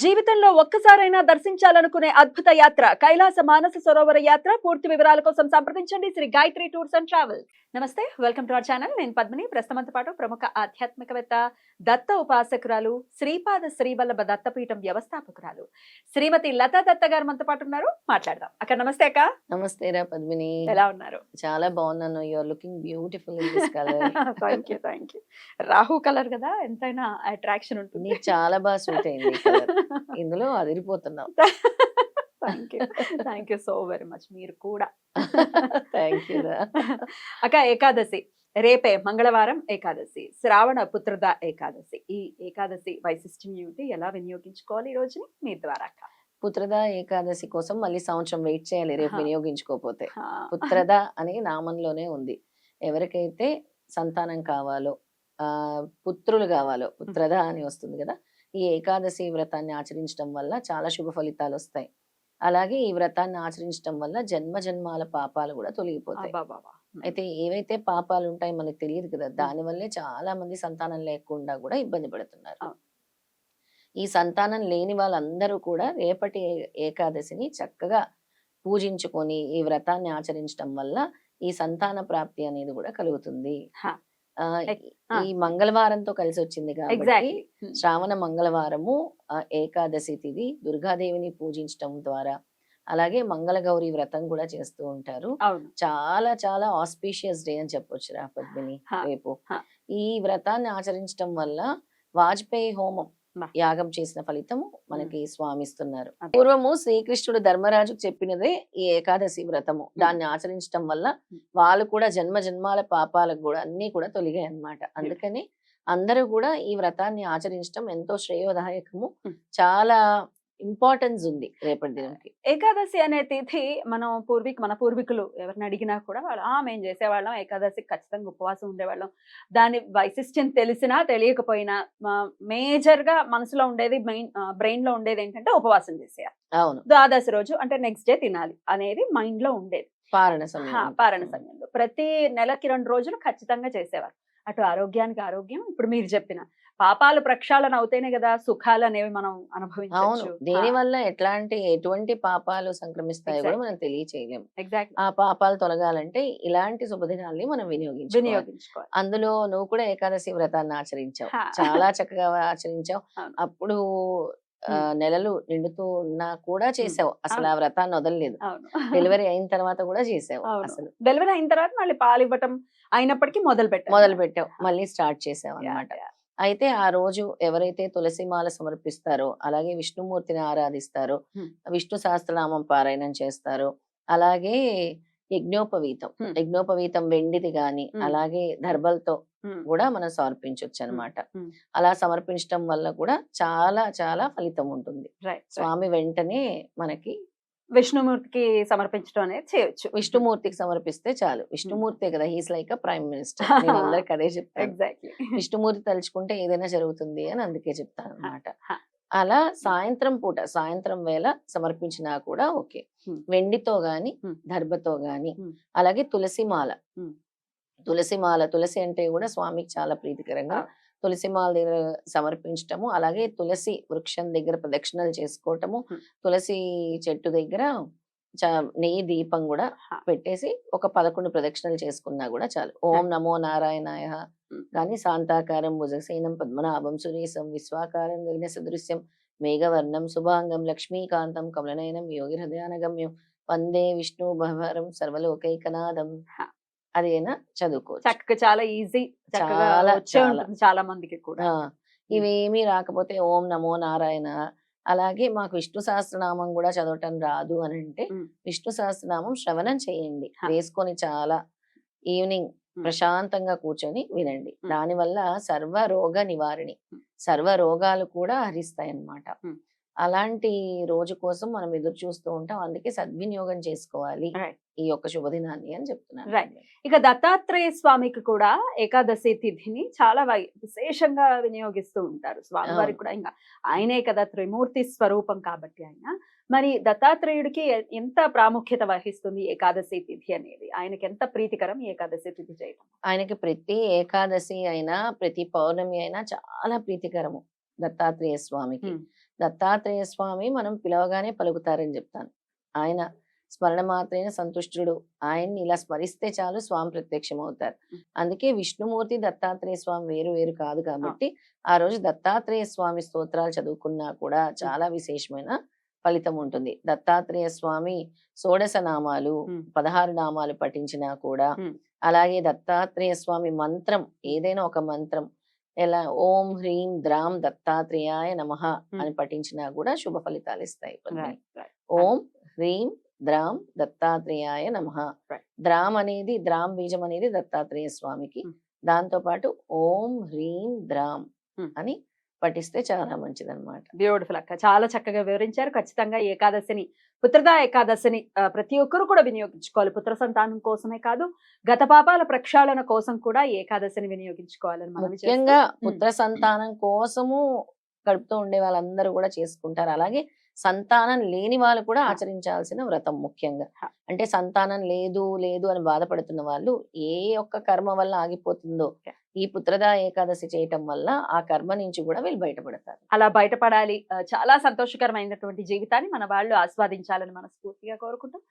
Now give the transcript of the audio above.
జీవితంలో ఒక్కసారైనా దర్శించాలనుకునే అద్భుత యాత్ర కైలాస మానస సరోవర యాత్ర. పూర్తి వివరాల కోసం సంప్రదించండి. Shri Gayatri tours and travels. నమస్తే వెల్కమ్ టు అవర్ ఛానల్. నేను పద్మిని. ప్రస్తుతంతో పాటు ప్రముఖ ఆధ్యాత్మికవేత్త దత్త ఉపాసకురాలు శ్రీపాద శ్రీవల్లభ దత్తపీఠం వ్యవస్థాపకురాలు శ్రీమతి లతా దత్త గారు మనతో పాటు ఉన్నారు. మాట్లాడదాం. అక్కడ నమస్తే అక్క. నమస్తే రా పద్మిని. ఎలా ఉన్నారు? చాలా బాగున్నాను. You are looking beautiful in this colour thank you thank you Rahu colour కదా ఎంతైనా అట్రాక్షన్ ఉంటుంది. చాలా బాగా సూట్ అయింది. ఇందులో అదిరిపోతున్నావు. Thank you thank you so very much మీరు కూడా. థ్యాంక్ యూ అక్క ఏకాదశి. రేపే మంగళవారం ఏకాదశి. శ్రావణ పుత్రద ఏకాదశి. ఈ ఏకాదశి వైశిష్ట్యం ఏమిటి? ఎలా వినియోగించుకోవాలి ఈ రోజుని? మీ ద్వారా అక్క. పుత్రద ఏకాదశి కోసం మళ్ళీ సంవత్సరం వెయిట్ చేయాలి. రేపు ఆ, పుత్రద అనే నామంలోనే ఉంది. ఎవరికైతే సంతానం కావాలో ఆ పుత్రులు కావాలో పుత్రద అని వస్తుంది కదా ఈ ఏకాదశి వ్రతాన్ని ఆచరించడం వల్ల చాలా శుభ ఫలితాలు వస్తాయి అలాగే ఈ వ్రతాన్ని ఆచరించడం వల్ల జన్మ జన్మాల పాపాలు కూడా తొలగిపోతాయి. అయితే ఏవైతే పాపాలు ఉంటాయో మనకు తెలియదు కదా దాని వల్లే చాలా మంది సంతానం లేకుండా కూడా ఇబ్బంది పడుతున్నారు. ఈ సంతానం లేని వాళ్ళందరూ కూడా రేపటి ఏకాదశిని చక్కగా పూజించుకొని ఈ వ్రతాన్ని ఆచరించడం వల్ల ఈ సంతాన ప్రాప్తి అనేది కూడా కలుగుతుంది. ఈ మంగళవారంతో కలిసి వచ్చింది కాబట్టి ఎగ్జాక్ట్లీ శ్రావణ మంగళవారము ఏకాదశి తిథి దుర్గాదేవిని పూజించడం ద్వారా. అలాగే మంగళగౌరి వ్రతం కూడా చేస్తూ ఉంటారు. చాలా చాలా ఆస్పీషియస్ డే అని చెప్పొచ్చు రా పద్మిని రేపు. ఈ వ్రతాన్ని ఆచరించడం వల్ల వాజ్పేయి హోమం. యాగం చేసిన ఫలితము మనకి స్వామిస్తున్నారు. పూర్వము శ్రీకృష్ణుడు ధర్మరాజుకు చెప్పినదే ఈ ఏకాదశి వ్రతము. దాన్ని ఆచరించడం వల్ల. వాళ్ళు కూడా జన్మ జన్మాల పాపాలకు కూడా అన్ని కూడా తొలిగాయి అన్నమాట. అందుకని అందరూ కూడా ఈ వ్రతాన్ని ఆచరించడం ఎంతో శ్రేయోదాయకము. చాలా ఇంపార్టెన్స్ ఉంది రేపటి దినంకి ఏకాదశి అనే తిథి మనం పూర్వీకు మన పూర్వీకులు ఎవరిని అడిగినా కూడా వాళ్ళు ఆ మేము చేసేవాళ్ళం? ఏకాదశి ఖచ్చితంగా ఉపవాసం ఉండేవాళ్ళం. దాని వైశిష్ట్యం తెలిసినా తెలియకపోయినా మేజర్గా మనసులో ఉండేది మెయిన్ బ్రెయిన్లో ఉండేది ఏంటంటే ఉపవాసం చేసేయాలి. అవును. ద్వాదశి రోజు అంటే నెక్స్ట్ డే తినాలి అనేది మైండ్లో ఉండేది. పారణ సమయం పారణ సమయంలో. ప్రతి నెలకి రెండు రోజులు ఖచ్చితంగా చేసేవారు. అటు ఆరోగ్యానికి ఆరోగ్యం ఇప్పుడు మీరు చెప్పిన పాపాలు ప్రక్షాళన అవుతేనే కదా సుఖాలు అనేవి మనం అవును. అనుభవించవచ్చు దేని వల్ల ఎట్లాంటి ఎటువంటి పాపాలు సంక్రమిస్తాయో కూడా. మనం తెలియచేయలేం. ఎగ్జాక్ట్ ఆ పాపాలు తొలగాలంటే ఇలాంటి శుభదినాల్ని మనం వినియోగించుకోవాలి. వినియోగించుకోవాలి. అందులో నువ్వు కూడా ఏకాదశి వ్రతాన్ని ఆచరించావు. చాలా చక్కగా ఆచరించావు. అప్పుడు. నెలలు నిండుతూ ఉన్నా కూడా చేసావు. అసలు ఆ వ్రతాన్ని వదలలేదు. డెలివరీ అయిన తర్వాత కూడా చేసావు. అసలు. డెలివరీ అయిన తర్వాత మళ్ళీ పాలు ఇవ్వటం అయినప్పటికీ మొదలు పెట్టారు మొదలు పెట్టావు మళ్ళీ స్టార్ట్ చేసావు యా. అయితే ఆ రోజు ఎవరైతే తులసి మాల సమర్పిస్తారో అలాగే విష్ణుమూర్తిని ఆరాధిస్తారో. విష్ణు సహస్రనామం పారాయణం చేస్తారో అలాగే యజ్ఞోపవీతం. యజ్ఞోపవీతం వెండిది గాని. అలాగే దర్భలతో కూడా మనం సమర్పించవచ్చు అన్నమాట Hmm. అలా సమర్పించడం వల్ల కూడా చాలా చాలా ఫలితం ఉంటుంది. స్వామి వెంటనే మనకి విష్ణుమూర్తికి సమర్పించడం అనేది చేయొచ్చు విష్ణుమూర్తికి సమర్పిస్తే చాలు విష్ణుమూర్తే కదా హీస్ లైక్ ప్రైమ్ మినిస్టర్ నేను అందరికి అదే చెప్తాను ఎగ్జాక్ట్లీ విష్ణుమూర్తి తలుచుకుంటే ఏదైనా జరుగుతుంది అని అందుకే చెప్తాను అనమాట. అలా సాయంత్రం పూట సాయంత్రం వేళ సమర్పించినా కూడా ఓకే. వెండితో గాని. దర్భతో గాని. అలాగే తులసి మాల. తులసి మాల తులసి అంటే కూడా స్వామికి చాలా ప్రీతికరంగా Ah. తులసి మాల దగ్గర సమర్పించటము అలాగే తులసి వృక్షం దగ్గర ప్రదక్షిణలు చేసుకోవటము. తులసి చెట్టు దగ్గర చ- నెయ్యి దీపం కూడా. పెట్టేసి ఒక పదకొండు ప్రదక్షిణలు చేసుకున్నా కూడా చాలు ఓం నమో నారాయణాయ. కానీ శాంతాకారం భుజసేనం పద్మనాభం సురేశం విశ్వాకారం గగన సదృశ్యం మేఘవర్ణం శుభాంగం లక్ష్మీకాంతం కమలనయనం యోగి హృదయానగమ్యం వందే విష్ణు భవరం సర్వలోకైకనాథం హ. అదేనా చదువుకోవచ్చు చక్కగా చాలా ఈజీ చాలా, చాలా. మందికి కూడా ఇవేమీ రాకపోతే ఓం నమో నారాయణ అలాగే మాకు విష్ణు సహస్రనామం కూడా చదవటం రాదు అని అంటే. విష్ణు సహస్రనామం శ్రవణం చేయండి. వేసుకొని చాలా ఈవినింగ్. ప్రశాంతంగా కూర్చొని వినండి. దానివల్ల సర్వ రోగ నివారణి. సర్వ రోగాలు కూడా హరిస్తాయి అన్నమాట. అలాంటి రోజు కోసం మనం ఎదురు చూస్తూ ఉంటాం. అందుకే సద్వినియోగం చేసుకోవాలి. ఈ యొక్క శుభదినాన్ని అని చెప్తున్నాను. ఇక దత్తాత్రేయ స్వామికి కూడా ఏకాదశి తిథిని చాలా విశేషంగా వినియోగిస్తూ ఉంటారు స్వామి వారికి కూడా. ఇంకా ఆయనే కదా త్రిమూర్తి స్వరూపం కాబట్టి ఆయన. మరి దత్తాత్రేయుడికి ఎంత ప్రాముఖ్యత వహిస్తుంది ఏకాదశి తిథి అనేది? ఆయనకి ఎంత ప్రీతికరం ఏకాదశి తిథి చేయటం? ఆయనకి ప్రతి ఏకాదశి అయినా ప్రతి పౌర్ణమి అయినా చాలా ప్రీతికరము దత్తాత్రేయ స్వామికి. దత్తాత్రేయ స్వామి మనం పిలవగానే పలుకుతారని చెప్తాను ఆయన స్మరణ మాత్రమే సంతుష్టుడు ఆయన్ని ఇలా స్మరిస్తే చాలు స్వామి ప్రత్యక్షం అవుతారు. అందుకే విష్ణుమూర్తి దత్తాత్రేయ స్వామి వేరు వేరు కాదు కాబట్టి ఆ రోజు దత్తాత్రేయ స్వామి స్తోత్రాలు చదువుకున్నా కూడా చాలా విశేషమైన ఫలితం ఉంటుంది దత్తాత్రేయ స్వామి షోడశ నామాలు. పదహారు నామాలు పఠించినా కూడా. అలాగే దత్తాత్రేయ స్వామి మంత్రం ఏదైనా ఒక మంత్రం ఎలా ఓం హ్రీం ద్రాం దత్తాత్రేయాయ నమః అని పఠించినా కూడా శుభ ఫలితాలు ఇస్తాయి. ఓం హ్రీం ద్రాం దత్తాత్రేయాయ నమః Right. ద్రాం అనేది ద్రాం బీజం అనేది దత్తాత్రేయ స్వామికి. దాంతో పాటు ఓం హ్రీం ద్రాం Hmm. అని పఠిస్తే చాలా మంచిదన్నమాట. బ్యూటిఫుల్ అక్క. చాలా చక్కగా వివరించారు. ఖచ్చితంగా ఏకాదశిని పుత్రదా ఏకాదశిని ప్రతి ఒక్కరు కూడా వినియోగించుకోవాలి. పుత్ర సంతానం కోసమే కాదు గత పాపాల ప్రక్షాళన కోసం కూడా ఏకాదశిని వినియోగించుకోవాలని మనం ముఖ్యంగా పుత్ర సంతానం కోసము గడుపుతూ ఉండే వాళ్ళందరూ కూడా చేసుకుంటారు. అలాగే సంతానం లేని వాళ్ళు కూడా ఆచరించాల్సిన వ్రతం ముఖ్యంగా. అంటే సంతానం లేదు లేదు అని బాధపడుతున్న వాళ్ళు ఏ ఒక్క కర్మ వల్ల ఆగిపోతుందో. ఈ పుత్రదా ఏకాదశి చేయటం వల్ల ఆ కర్మ నుంచి కూడా వీళ్ళు బయటపడతారు అలా బయటపడాలి చాలా సంతోషకరమైనటువంటి జీవితాన్ని మన వాళ్ళు ఆస్వాదించాలని మనస్ఫూర్తిగా కోరుకుంటాం